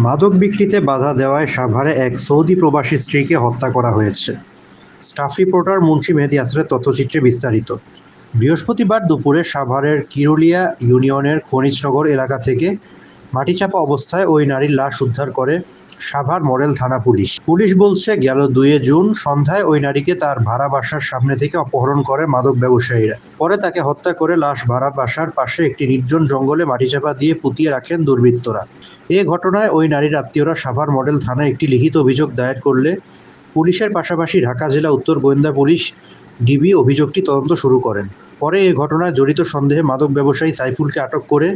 মাদক বিক্রিতে বাধা দেওয়ায় সাভারে এক সৌদি প্রবাসী স্ত্রীকে হত্যা করা হয়েছে। স্টাফ রিপোর্টার মুন্সি মেহেদি আসরের তথ্যচিত্রে বিস্তারিত। বৃহস্পতিবার দুপুরে সাভারের কিরুলিয়া ইউনিয়নের খনিজনগর এলাকা থেকে মাটিচাপা অবস্থায় ওই নারীর লাশ উদ্ধার করে সাভার মডেল থানা পুলিশ। পুলিশ বলছে, গেল দুয়ে জুন সন্ধ্যায় ওই নারীকে তার ভাড়া বাসার সামনে থেকে অপহরণ করে মাদক ব্যবসায়ীরা। পরে তাকে হত্যা করে লাশ ভাড়া বাসার পাশে একটি নির্জন জঙ্গলে মাটিচাপা দিয়ে পুঁতিয়ে রাখেন দুর্বৃত্তরা। এ ঘটনায় ওই নারীর আত্মীয়রা সাভার মডেল থানায় একটি লিখিত অভিযোগ দায়ের করলে পুলিশের পাশাপাশি ঢাকা জেলা উত্তর গোয়েন্দা পুলিশ ডিবি অভিযোগটি তদন্ত শুরু করেন। পরে এ ঘটনায় জড়িত সন্দেহে মাদক ব্যবসায়ী সাইফুলকে আটক করে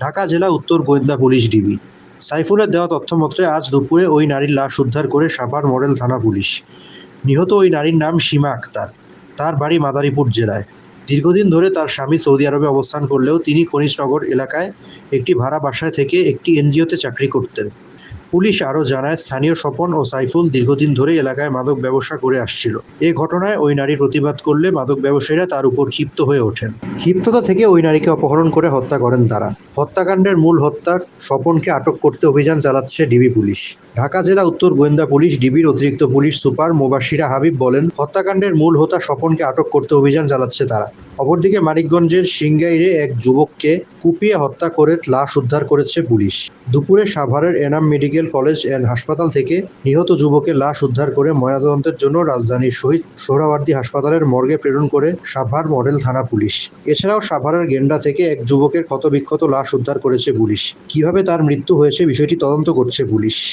ঢাকা জেলা উত্তর গোয়েন্দা পুলিশ ডিবি। সাইফুলের দেওয়া তথ্যমতে, আজ দুপুরে ওই নারীর লাশ উদ্ধার করে সাভার মডেল থানা পুলিশ। নিহত ওই নারীর নাম সীমা আক্তার। তার বাড়ি মাদারীপুর জেলায়। দীর্ঘদিন ধরে তার স্বামী সৌদি আরবে অবস্থান করলেও তিনি খনিজনগর এলাকায় একটি ভাড়া বাসায় থেকে একটি এনজিওতে চাকরি করতেন। পুলিশ আরও জানায়, স্থানীয় স্বপন ও সাইফুল দীর্ঘদিন ধরে এলাকায় মাদক ব্যবসা করে আসছিল। এ ঘটনায় ওই নারী প্রতিবাদ করলে মাদক ব্যবসায়ীরা তার উপর ক্ষিপ্ত হয়ে ওঠেন। ক্ষিপ্ততা থেকে ওই নারীকে অপহরণ করে হত্যা করেন তারা। হত্যাকাণ্ডের মূল হত্যার স্বপনকে আটক করতে অভিযান চালাচ্ছে ডিবি পুলিশ। ঢাকা জেলা উত্তর গোয়েন্দা পুলিশ, ডিবির অতিরিক্ত পুলিশ সুপার মোবাশিরা হাবিব বলেন, হত্যাকাণ্ডের মূল হোতা স্বপনকে আটক করতে অভিযান চালাচ্ছে তারা। অপরদিকে মানিকগঞ্জের সিংগাইরে এক যুবককে কুপিয়ে হত্যা করে লাশ উদ্ধার করেছে পুলিশ। দুপুরে সাভারের এনাম মেডিকেল কলেজ অ্যান্ড হাসপাতাল থেকে নিহত যুবকের লাশ উদ্ধার করে ময়নাতদন্তের জন্য রাজধানীর শহীদ সোহরাওয়ার্দী হাসপাতালের মর্গে প্রেরণ করে সাভার মডেল থানা পুলিশ। এছাড়াও সাভারের গেন্ডা থেকে এক যুবকের ক্ষতবিক্ষত লাশ উদ্ধার করেছে পুলিশ। কীভাবে তার মৃত্যু হয়েছে বিষয়টি তদন্ত করছে পুলিশ।